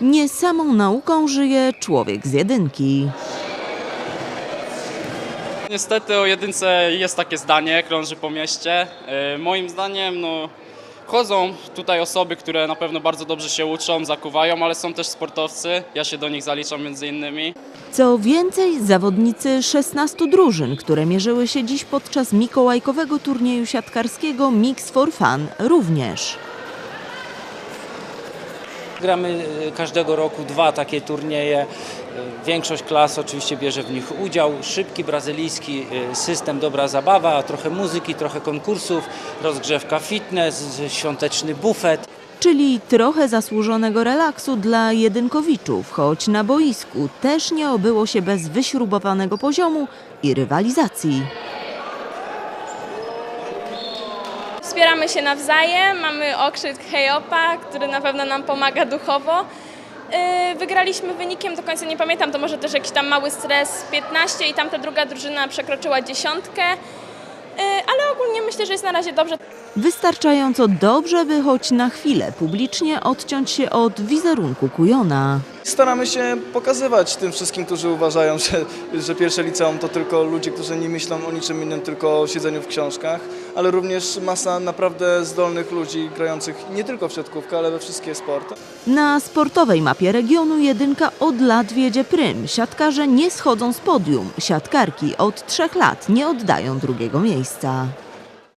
Nie samą nauką żyje człowiek z jedynki. Niestety o jedynce jest takie zdanie, krąży po mieście. E, Moim zdaniem no, chodzą tutaj osoby, które na pewno bardzo dobrze się uczą, zakuwają, ale są też sportowcy. Ja się do nich zaliczam między innymi. Co więcej, zawodnicy 16 drużyn, które mierzyły się dziś podczas mikołajkowego turnieju siatkarskiego Mix for Fun również. Gramy e, każdego roku dwa takie turnieje. E, Większość klas oczywiście bierze w nich udział. Szybki brazylijski e, system, dobra zabawa, trochę muzyki, trochę konkursów, rozgrzewka fitness, świąteczny bufet. Czyli trochę zasłużonego relaksu dla jedynkowiczów, choć na boisku też nie obyło się bez wyśrubowanego poziomu i rywalizacji. Wspieramy się nawzajem, mamy okrzyk Hejopa, który na pewno nam pomaga duchowo. Yy, Wygraliśmy wynikiem, do końca nie pamiętam, to może też jakiś tam mały stres 15 i tamta druga drużyna przekroczyła dziesiątkę. Myślę, że jest na razie dobrze. Wystarczająco dobrze, by choć na chwilę publicznie odciąć się od wizerunku kujona. Staramy się pokazywać tym wszystkim, którzy uważają, że, że pierwsze liceum to tylko ludzie, którzy nie myślą o niczym innym, tylko o siedzeniu w książkach, ale również masa naprawdę zdolnych ludzi grających nie tylko w siatkówkę, ale we wszystkie sporty. Na sportowej mapie regionu jedynka od lat wiedzie prym. Siatkarze nie schodzą z podium. Siatkarki od trzech lat nie oddają drugiego miejsca.